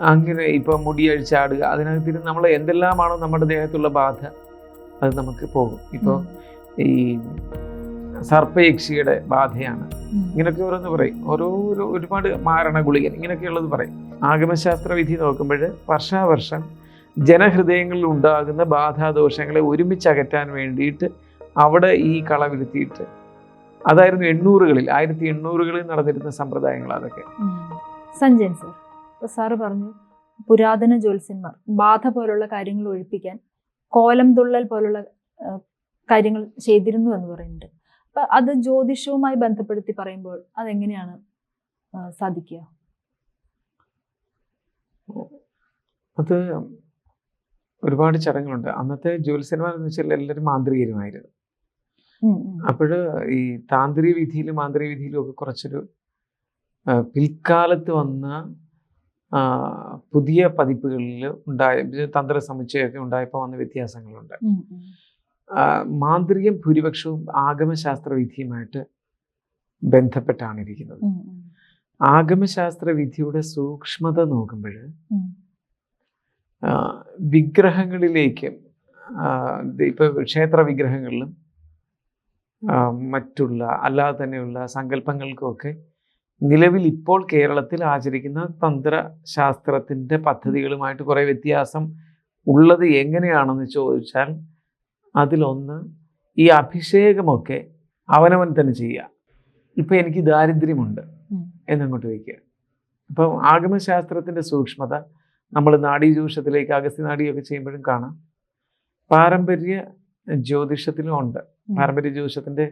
അങ്ങനെ ഇപ്പോൾ മുടി അഴിച്ചാടുക അതിനകത്ത് നമ്മൾ എന്തെല്ലാമാണോ നമ്മുടെ ദേഹത്തുള്ള ബാധ അത് നമുക്ക് പോകും. ഇപ്പോൾ ഈ സർപ്പയക്ഷിയുടെ ബാധയാണ്. ഇങ്ങനെയൊക്കെ ഓരോന്ന് പറയും. ഓരോ ഒരുപാട് മാരണ ഗുളികൻ ഇങ്ങനെയൊക്കെയുള്ളത് പറയും. ആഗമശാസ്ത്ര വിധി നോക്കുമ്പോൾ വർഷാവർഷം ജനഹൃദയങ്ങളിൽ ഉണ്ടാകുന്ന ബാധാദോഷങ്ങളെ ഒരുമിച്ച് അകറ്റാൻ വേണ്ടിയിട്ട് അവിടെ ഈ കള വിരുത്തിയിട്ട് അതായിരുന്നു എണ്ണൂറുകളിൽ ആയിരത്തി എണ്ണൂറുകളിൽ നടന്നിരുന്ന സമ്പ്രദായങ്ങൾ അതൊക്കെ. സഞ്ജയൻ സർ. ഇപ്പൊ സാറ് പറഞ്ഞു പുരാതന ജ്യോത്സ്യന്മാർ ബാധ പോലുള്ള കാര്യങ്ങൾ ഒഴിപ്പിക്കാൻ കോലം തുള്ളൽ പോലുള്ള കാര്യങ്ങൾ ചെയ്തിരുന്നു എന്ന് പറയുന്നുണ്ട്. അപ്പൊ അത് ജ്യോതിഷവുമായി ബന്ധപ്പെടുത്തി പറയുമ്പോൾ അതെങ്ങനെയാണ് സാധിക്കുക? അത് ഒരുപാട് ചടങ്ങുകളുണ്ട്. അന്നത്തെ ജ്യോത്സ്യന്മാർ എന്ന് വെച്ചാൽ എല്ലാവരും മാന്ത്രികരുമായിരുന്നു. അപ്പോൾ ഈ താന്ത്രിക വിധിയിലും മാന്ത്രിക വിധിയിലും ഒക്കെ കുറച്ചൊരു പിൽക്കാലത്ത് വന്ന പുതിയ പതിപ്പുകളിൽ ഉണ്ടായ തന്ത്ര സമുച്ചയമൊക്കെ ഉണ്ടായപ്പോൾ വന്ന വ്യത്യാസങ്ങളുണ്ട്. മാന്ത്രികം ഭൂരിപക്ഷവും ആഗമശാസ്ത്ര വിധിയുമായിട്ട് ബന്ധപ്പെട്ടാണ് ഇരിക്കുന്നത്. ആഗമശാസ്ത്ര വിധിയുടെ സൂക്ഷ്മത നോക്കുമ്പോൾ വിഗ്രഹങ്ങളിലേക്ക് ഇപ്പൊ ക്ഷേത്ര വിഗ്രഹങ്ങളിലും മറ്റുള്ള അല്ലാതെ തന്നെയുള്ള സങ്കല്പങ്ങൾക്കുമൊക്കെ നിലവിൽ ഇപ്പോൾ കേരളത്തിൽ ആചരിക്കുന്ന തന്ത്രശാസ്ത്രത്തിന്റെ പദ്ധതികളുമായിട്ട് കുറേ വ്യത്യാസം ഉള്ളത് എങ്ങനെയാണെന്ന് ചോദിച്ചാൽ അതിലൊന്ന് ഈ അഭിഷേകമൊക്കെ അവനവൻ തന്നെ ചെയ്യുക ഇപ്പം എനിക്ക് ദാരിദ്ര്യമുണ്ട്. എന്നങ്ങോട്ട് വയ്ക്കുക അപ്പം ആഗമശാസ്ത്രത്തിന്റെ സൂക്ഷ്മത നമ്മൾ നാഡീജൂഷത്തിലേക്ക് അഗസ്ത്യ നാഡിയൊക്കെ ചെയ്യുമ്പോഴും കാണാം പാരമ്പര്യ ജ്യോതിഷത്തിലും ഉണ്ട്. പാരമ്പര്യ ജ്യോതിഷത്തിന്റെ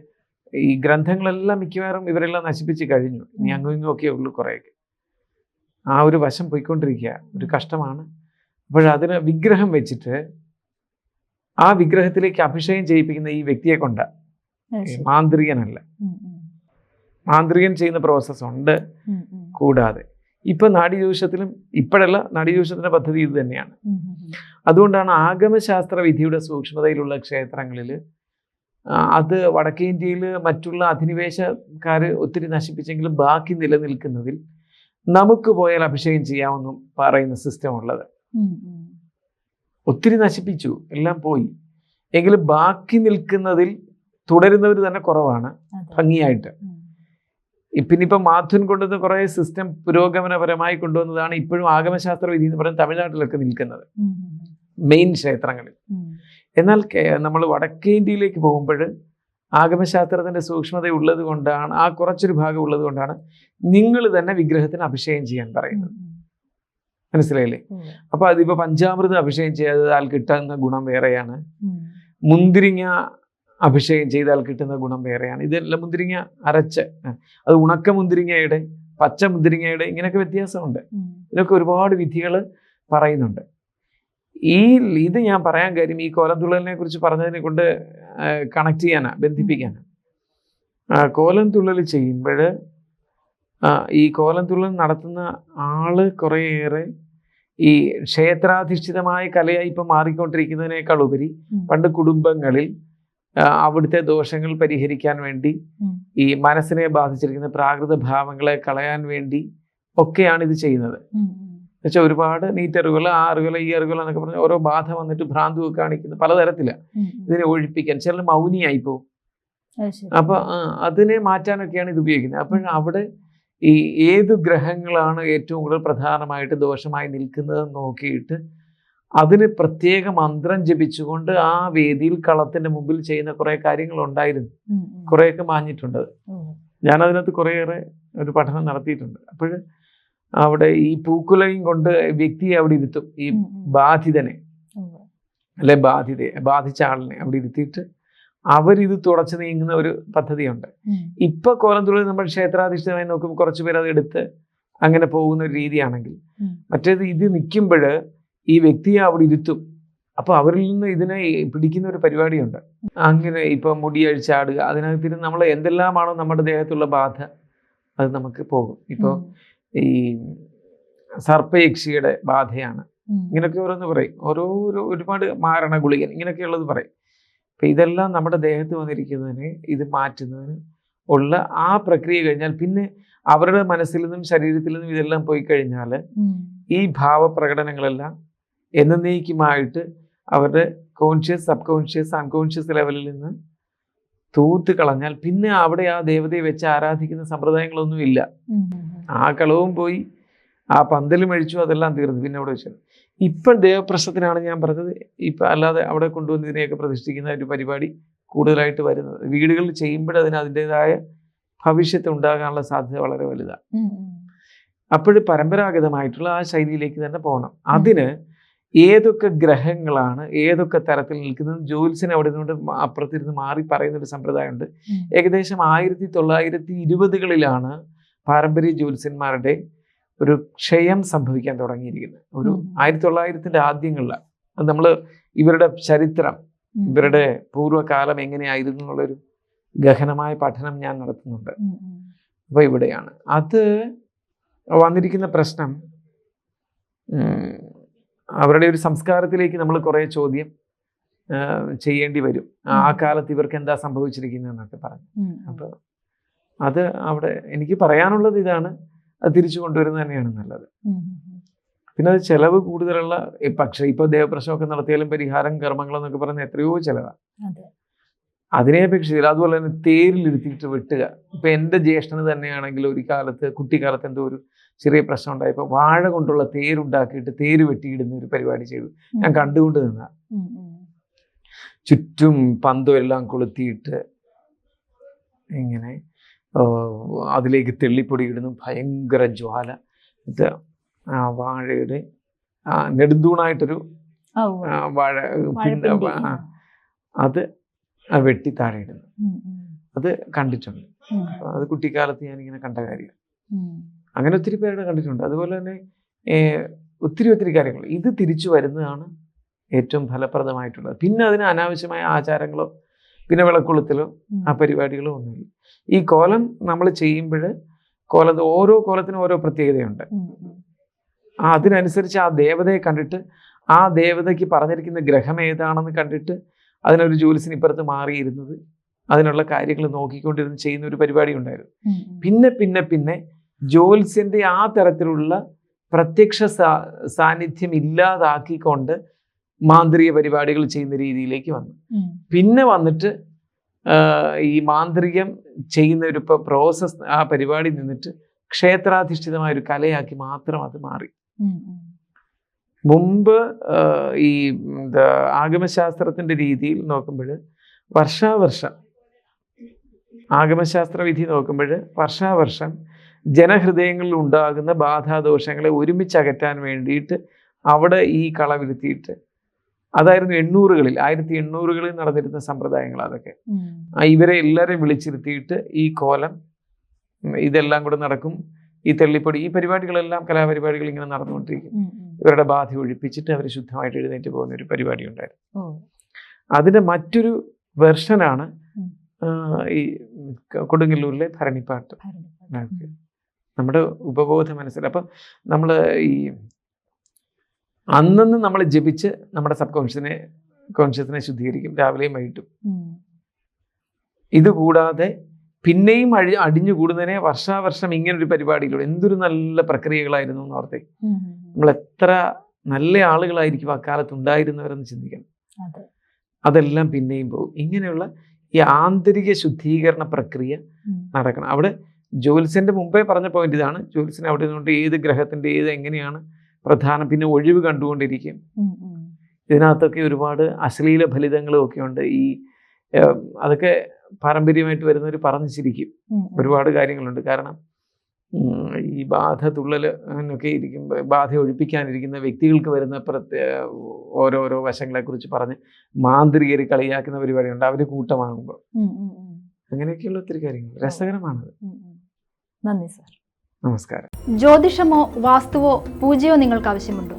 ഈ ഗ്രന്ഥങ്ങളെല്ലാം മിക്കവാറും ഇവരെല്ലാം നശിപ്പിച്ച് കഴിഞ്ഞു ഇനി. അങ്ങും ഇങ്ങും ഒക്കെ ഉള്ളൂ കുറേയൊക്കെ ആ ഒരു വശം പോയിക്കൊണ്ടിരിക്കുക ഒരു കഷ്ടമാണ് അപ്പോഴതിന് വിഗ്രഹം വെച്ചിട്ട് ആ വിഗ്രഹത്തിലേക്ക് അഭിഷേകം ചെയ്യിപ്പിക്കുന്ന ഈ വ്യക്തിയെ കൊണ്ട്. മാന്ത്രികനല്ല. മാന്ത്രികൻ ചെയ്യുന്ന പ്രോസസ്സ് ഉണ്ട്. കൂടാതെ ഇപ്പൊ നാഡീജ്യോതിഷത്തിലും ഇപ്പോഴല്ല നാഡീജ്യോതിഷത്തിന്റെ പദ്ധതി ഇത് തന്നെയാണ്. അതുകൊണ്ടാണ് ആഗമശാസ്ത്ര വിധിയുടെ സൂക്ഷ്മതയിലുള്ള ക്ഷേത്രങ്ങളിൽ അത് വടക്കേ ഇന്ത്യയിൽ മറ്റുള്ള അധിനിവേശക്കാർ ഒത്തിരി നശിപ്പിച്ചെങ്കിലും ബാക്കി നിലനിൽക്കുന്നതിൽ നമുക്ക് പോയാൽ അഭിഷേകം ചെയ്യാമെന്നും പറയുന്ന സിസ്റ്റം ഉള്ളത്. ഒത്തിരി നശിപ്പിച്ചു എല്ലാം പോയി. എങ്കിലും ബാക്കി നിൽക്കുന്നതിൽ തുടരുന്നവർ തന്നെ കുറവാണ്. ഭംഗിയായിട്ട്. പിന്നെ പിന്നിപ്പം മാധുൻ കൊണ്ടുവന്ന കുറേ സിസ്റ്റം പുരോഗമനപരമായി കൊണ്ടുവന്നതാണ് ഇപ്പോഴും ആഗമശാസ്ത്ര വിധി എന്ന് പറയുന്നത് തമിഴ്നാട്ടിലൊക്കെ നിൽക്കുന്നത്. മെയിൻ ക്ഷേത്രങ്ങളിൽ. എന്നാൽ നമ്മൾ വടക്കേ ഇന്ത്യയിലേക്ക് പോകുമ്പോൾ ആഗമശാസ്ത്രത്തിന്റെ സൂക്ഷ്മത ഉള്ളത് കൊണ്ടാണ് ആ കുറച്ചൊരു ഭാഗം ഉള്ളത് കൊണ്ടാണ് നിങ്ങൾ തന്നെ വിഗ്രഹത്തിന് അഭിഷേകം ചെയ്യാൻ പറയുന്നത്. മനസ്സിലായില്ലേ. അപ്പൊ അതിപ്പോ പഞ്ചാമൃതം അഭിഷേകം ചെയ്താൽ കിട്ടുന്ന ഗുണം വേറെയാണ്. മുന്തിരിങ്ങ അഭിഷേകം ചെയ്താൽ കിട്ടുന്ന ഗുണം വേറെയാണ് ഇതെല്ലാം മുന്തിരിങ്ങ അരച്ച് അത് ഉണക്ക മുന്തിരിങ്ങയുടെ പച്ച മുന്തിരിങ്ങയുടെ ഇങ്ങനെയൊക്കെ വ്യത്യാസമുണ്ട്. ഇതിനൊക്കെ ഒരുപാട് വിധികൾ പറയുന്നുണ്ട് ഈ ഇത് ഞാൻ പറയാൻ കാര്യം ഈ കോലന്തുള്ളലിനെ കുറിച്ച് പറഞ്ഞതിനെ കൊണ്ട് കണക്ട് ചെയ്യാനാ ബന്ധിപ്പിക്കാനാ കോലം തുള്ളൽ ചെയ്യുമ്പോൾ ഈ കോലം തുള്ളൽ നടത്തുന്ന ആൾ കുറേയേറെ ഈ ക്ഷേത്രാധിഷ്ഠിതമായ കലയായി ഇപ്പം മാറിക്കൊണ്ടിരിക്കുന്നതിനേക്കാൾ ഉപരി. പണ്ട് കുടുംബങ്ങളിൽ അവിടുത്തെ ദോഷങ്ങൾ പരിഹരിക്കാൻ വേണ്ടി ഈ മനസ്സിനെ ബാധിച്ചിരിക്കുന്ന പ്രാകൃത ഭാവങ്ങളെ കളയാൻ വേണ്ടി ഒക്കെയാണ് ഇത് ചെയ്യുന്നത്. എന്നുവെച്ചാൽ ഒരുപാട് നീറ്ററുകൾ ആ അറിവുകൾ ഈ അറിവുകൾ എന്നൊക്കെ പറഞ്ഞ് ഓരോ ബാധ വന്നിട്ട് ഭ്രാന്ത് കാണിക്കുന്നു പലതരത്തില. ഉം, ഉം. ഇതിനെ ഒഴിപ്പിക്കാൻ. ചിലർ മൗനിയായി പോകും. അപ്പൊ അതിനെ മാറ്റാനൊക്കെയാണ് ഇത് ഉപയോഗിക്കുന്നത്. അപ്പോൾ അവിടെ ഈ ഏത് ഗ്രഹങ്ങളാണ് ഏറ്റവും കൂടുതൽ പ്രധാനമായിട്ട് ദോഷമായി നിൽക്കുന്നത് നോക്കിയിട്ട് അതിന് പ്രത്യേക മന്ത്രം ജപിച്ചുകൊണ്ട് ആ വേദിയിൽ കളത്തിന്റെ മുമ്പിൽ ചെയ്യുന്ന കുറെ കാര്യങ്ങൾ ഉണ്ടായിരുന്നു. കുറേയൊക്കെ മാഞ്ഞിട്ടുണ്ട്. ഞാൻ അതിനകത്ത് കുറേയേറെ ഒരു പഠനം നടത്തിയിട്ടുണ്ട്. അപ്പോൾ അവിടെ ഈ പൂക്കുലയും കൊണ്ട് വ്യക്തിയെ അവിടെ ഇരുത്തും ഈ. ബാധിതനെ. അല്ലെ ബാധിതയെ ബാധിച്ച ആളിനെ അവിടെ ഇരുത്തിയിട്ട് അവരിത് തുടച്ചു നീങ്ങുന്ന ഒരു പദ്ധതിയുണ്ട്. ഇപ്പൊ കോലന്തുള്ളിൽ നമ്മൾ ക്ഷേത്രാധിഷ്ഠിതമായി നോക്കുമ്പോൾ കുറച്ചു പേര് അത് എടുത്ത് അങ്ങനെ പോകുന്ന ഒരു രീതിയാണെങ്കിൽ മറ്റേത് ഇത് നിൽക്കുമ്പോൾ ഈ വ്യക്തിയെ അവിടെ ഇരുത്തും അപ്പൊ അവരിൽ നിന്ന് ഇതിനെ പിടിക്കുന്ന ഒരു പരിപാടിയുണ്ട് അങ്ങനെ ഇപ്പൊ മുടി അഴിച്ചാടുക അതിനകത്തിരുന്ന് നമ്മൾ എന്തെല്ലാമാണോ നമ്മുടെ ദേഹത്തുള്ള ബാധ അത് നമുക്ക് പോകും ഇപ്പോൾ. ഈ സർപ്പയക്ഷിയുടെ ബാധയാണ്. ഇങ്ങനെയൊക്കെ ഓരോന്ന് പറയും. ഓരോ ഒരു ഒരുപാട് മാരണ ഗുളികൻ ഇങ്ങനെയൊക്കെയുള്ളത് പറയും. അപ്പം ഇതെല്ലാം നമ്മുടെ ദേഹത്ത് വന്നിരിക്കുന്നതിന് ഇത് മാറ്റുന്നതിന് ഉള്ള ആ പ്രക്രിയ കഴിഞ്ഞാൽ പിന്നെ അവരുടെ മനസ്സിൽ നിന്നും ശരീരത്തിൽ നിന്നും ഇതെല്ലാം പോയി കഴിഞ്ഞാൽ ഈ ഭാവപ്രകടനങ്ങളെല്ലാം എന്നേക്കുമായിട്ട് അവരുടെ കോൺഷ്യസ് സബ് കോൺഷ്യസ് അൺകോൺഷ്യസ് ലെവലിൽ നിന്ന് തൂത്ത് കളഞ്ഞാൽ പിന്നെ അവിടെ ആ ദേവതയെ വെച്ച് ആരാധിക്കുന്ന സമ്പ്രദായങ്ങളൊന്നും ഇല്ല. ആ കളവും പോയി ആ പന്തലും അഴിച്ചു അതെല്ലാം തീർന്നു. പിന്നെ അവിടെ വെച്ചത് ഇപ്പം ദേവപ്രശ്നത്തിനാണ് ഞാൻ പറഞ്ഞത്. ഇപ്പം അല്ലാതെ അവിടെ കൊണ്ടുവന്ന് ഇതിനെയൊക്കെ പ്രതിഷ്ഠിക്കുന്ന ഒരു പരിപാടി കൂടുതലായിട്ട് വരുന്നത്. വീടുകളിൽ ചെയ്യുമ്പോൾ അതിന് അതിന്റെതായ ഭവിഷ്യത്ത് ഉണ്ടാകാനുള്ള സാധ്യത വളരെ വലുതാണ്. അപ്പോഴും പരമ്പരാഗതമായിട്ടുള്ള ആ ശൈലിയിലേക്ക് തന്നെ പോകണം. അതിന് ഏതൊക്കെ ഗ്രഹങ്ങളാണ് ഏതൊക്കെ തരത്തിൽ നിൽക്കുന്നത്? ജോത്സ്യൻ അവിടെ നിന്നുകൊണ്ട് അപ്പുറത്തിരുന്ന് മാറി പറയുന്ന ഒരു സമ്പ്രദായമുണ്ട്. ഏകദേശം ആയിരത്തി തൊള്ളായിരത്തി ഇരുപതുകളിലാണ് പാരമ്പര്യ ജ്യോത്സ്യന്മാരുടെ ഒരു ക്ഷയം സംഭവിക്കാൻ തുടങ്ങിയിരിക്കുന്നത്. ഒരു. ആയിരത്തി തൊള്ളായിരത്തിന്റെ ആദ്യങ്ങളിലാണ്. അത് നമ്മൾ ഇവരുടെ ചരിത്രം ഇവരുടെ പൂർവകാലം എങ്ങനെയായിരുന്നു എന്നുള്ളൊരു ഗഹനമായ പഠനം ഞാൻ നടത്തുന്നുണ്ട്. അപ്പോൾ ഇവിടെയാണ്. അത് വന്നിരിക്കുന്ന പ്രശ്നം അവരുടെ ഒരു സംസ്കാരത്തിലേക്ക് നമ്മൾ കുറേ ചോദ്യം ചെയ്യേണ്ടി വരും. ആ കാലത്ത് ഇവർക്ക് എന്താ സംഭവിച്ചിരിക്കുന്നതെന്നൊക്കെ പറഞ്ഞു. അപ്പോൾ അത് അവിടെ എനിക്ക് പറയാനുള്ളത് ഇതാണ്. അത് തിരിച്ചു കൊണ്ടുവരുന്നത് തന്നെയാണ് നല്ലത്. പിന്നെ അത് ചെലവ് കൂടുതലുള്ള പക്ഷെ ഇപ്പോൾ ദേവപ്രശ്നമൊക്കെ നടത്തിയാലും പരിഹാരം കർമ്മങ്ങൾ എന്നൊക്കെ പറയുന്ന എത്രയോ ചെലവാണ് അതിനെ അപേക്ഷിച്ചില്ല അതുപോലെ തന്നെ തേരിലിരുത്തിയിട്ട് വെട്ടുക. ഇപ്പൊ എന്റെ ജ്യേഷ്ഠന് തന്നെയാണെങ്കിൽ ഒരു കാലത്ത് കുട്ടിക്കാലത്ത് എന്തോ ഒരു ചെറിയ പ്രശ്നം ഉണ്ടായപ്പോൾ വാഴ കൊണ്ടുള്ള തേരുണ്ടാക്കിയിട്ട് തേര് വെട്ടിയിടുന്ന ഒരു പരിപാടി ചെയ്തു. ഞാൻ കണ്ടുകൊണ്ട് നിന്ന. ചുറ്റും പന്തും എല്ലാം കൊളുത്തിയിട്ട് ഇങ്ങനെ അതിലേക്ക് തെള്ളിപ്പൊടി ഇടുന്നു. ഭയങ്കര ജ്വാല. ഇത് ആ വാഴയുടെ നെടുന്തൂണായിട്ടൊരു വാഴ അത് വെട്ടി താഴെ ഇടുന്നു ഉം, ഉം. അത് കണ്ടിട്ടുണ്ട്. അത് കുട്ടിക്കാലത്ത് ഞാനിങ്ങനെ കണ്ട കാര്യം. അങ്ങനെ ഒത്തിരി പേരുടെ കണ്ടിട്ടുണ്ട്. അതുപോലെ തന്നെ ഒത്തിരി ഒത്തിരി കാര്യങ്ങൾ. ഇത് തിരിച്ചു വരുന്നതാണ് ഏറ്റവും ഫലപ്രദമായിട്ടുള്ളത്. പിന്നെ അതിന് അനാവശ്യമായ ആചാരങ്ങളോ പിന്നെ വിളക്കുളത്തിലോ ആ പരിപാടികളോ ഒന്നുമില്ല. ഈ കോലം നമ്മൾ ചെയ്യുമ്പോൾ കോലത്ത് ഓരോ കോലത്തിനും ഓരോ പ്രത്യേകതയുണ്ട്. ആ അതിനനുസരിച്ച് ആ ദേവതയെ കണ്ടിട്ട് ആ ദേവതയ്ക്ക് പറഞ്ഞിരിക്കുന്ന ഗ്രഹം ഏതാണെന്ന് കണ്ടിട്ട് അതിനൊരു ജോലിസിന് ഇപ്പുറത്ത് മാറിയിരുന്നത് അതിനുള്ള കാര്യങ്ങൾ നോക്കിക്കൊണ്ടിരുന്ന് ചെയ്യുന്ന ഒരു പരിപാടി ഉണ്ടായിരുന്നു. പിന്നെ പിന്നെ പിന്നെ ജോൽസിന്റെ ആ തരത്തിലുള്ള പ്രത്യക്ഷ സാ- സാന്നിധ്യം ഇല്ലാതാക്കിക്കൊണ്ട് മാന്ത്രിക പരിപാടികൾ ചെയ്യുന്ന രീതിയിലേക്ക് വന്നു പിന്നെ വന്നിട്ട് ഈ മാന്ത്രികം ചെയ്യുന്ന ഒരു പ്രോസസ് ആ പരിപാടി നിന്നിട്ട് ക്ഷേത്രാധിഷ്ഠിതമായ ഒരു കലയാക്കി മാത്രം അത് മാറി. മുമ്പ് ഈ എന്താ ആഗമശാസ്ത്രത്തിന്റെ രീതിയിൽ നോക്കുമ്പോൾ വർഷാവർഷം ആഗമശാസ്ത്ര വിധി നോക്കുമ്പോൾ വർഷാവർഷം ജനഹൃദയങ്ങളിൽ ഉണ്ടാകുന്ന ബാധാദോഷങ്ങളെ ഒരുമിച്ച് അകറ്റാൻ വേണ്ടിയിട്ട് അവിടെ ഈ കളവിരുത്തിയിട്ട് അതായിരുന്നു എണ്ണൂറുകളിൽ ആയിരത്തി എണ്ണൂറുകളിൽ നടന്നിരുന്ന സമ്പ്രദായങ്ങൾ അതൊക്കെ ഇവരെ എല്ലാവരെയും വിളിച്ചിരുത്തിയിട്ട് ഈ കോലം ഇതെല്ലാം കൂടെ നടക്കും ഈ തെള്ളിപ്പൊടി ഈ പരിപാടികളെല്ലാം കലാപരിപാടികൾ ഇങ്ങനെ നടന്നുകൊണ്ടിരിക്കും. ഇവരുടെ ബാധ ഒഴിപ്പിച്ചിട്ട് അവർ ശുദ്ധമായിട്ട് എഴുന്നേറ്റ് പോകുന്ന ഒരു പരിപാടി ഉണ്ടായിരുന്നു. അതിന്റെ മറ്റൊരു വെർഷനാണ്. ഈ കൊടുങ്ങല്ലൂരിലെ ഭരണിപ്പാട്ട് നമ്മുടെ ഉപബോധ മനസ്സിൽ അപ്പം നമ്മൾ ഈ അന്നന്ന് നമ്മൾ ജപിച്ച് നമ്മുടെ സബ് കോൺഷ്യസിനെ കോൺഷ്യസിനെ ശുദ്ധീകരിക്കും രാവിലെയും വൈകിട്ടും. ഇതുകൂടാതെ പിന്നെയും അഴി അടിഞ്ഞുകൂടുന്നതിനെ വർഷാവർഷം ഇങ്ങനൊരു പരിപാടിയിലൂടെ എന്തൊരു നല്ല പ്രക്രിയകളായിരുന്നു എന്ന് ഓർത്തേ. നമ്മൾ എത്ര നല്ല ആളുകളായിരിക്കും അക്കാലത്ത് ഉണ്ടായിരുന്നവരെന്ന് ചിന്തിക്കണം. അതെ. അതെല്ലാം പിന്നെയും പോകും. ഇങ്ങനെയുള്ള ഈ ആന്തരിക ശുദ്ധീകരണ പ്രക്രിയ നടക്കണം. അവിടെ ജ്യോത്സ്യന്റെ മുമ്പേ പറഞ്ഞ പോയിന്റ് ഇതാണ്. ജ്യോത്സ്യൻ അവിടെ നിന്നുകൊണ്ട് ഏത് ഗ്രഹത്തിന്റെ ഏത് എങ്ങനെയാണ് പ്രധാനം പിന്നെ ഒഴിവ് കണ്ടുകൊണ്ടിരിക്കും. ഇതിനകത്തൊക്കെ ഒരുപാട് അശ്ലീല ഫലിതങ്ങളും ഒക്കെ ഉണ്ട്. ഈ അതൊക്കെ പാരമ്പര്യമായിട്ട് വരുന്നവർ പറഞ്ഞു ചിരിക്കും. ഒരുപാട് കാര്യങ്ങളുണ്ട്. കാരണം ഈ ബാധ തുള്ളൽ ഒക്കെ ഇരിക്കുമ്പോൾ ബാധ ഒഴിപ്പിക്കാനിരിക്കുന്ന വ്യക്തികൾക്ക് വരുന്ന പ്രത്യേക ഓരോരോ വശങ്ങളെക്കുറിച്ച് പറഞ്ഞ് മാന്ത്രികർ കളിയാക്കുന്ന പരിപാടിയുണ്ട്. അവർ കൂട്ടമാകുമ്പോൾ. അങ്ങനെയൊക്കെയുള്ള ഒത്തിരി കാര്യങ്ങൾ. രസകരമാണത്. നന്ദി സാർ. നമസ്കാരം. ജ്യോതിഷമോ വാസ്തുവോ പൂജയോ നിങ്ങൾക്ക് ആവശ്യമുണ്ടോ?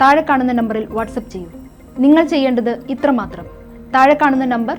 താഴെ കാണുന്ന നമ്പറിൽ വാട്സപ്പ് ചെയ്യൂ. നിങ്ങൾ ചെയ്യേണ്ടത് ഇത്രമാത്രം. താഴെ കാണുന്ന നമ്പർ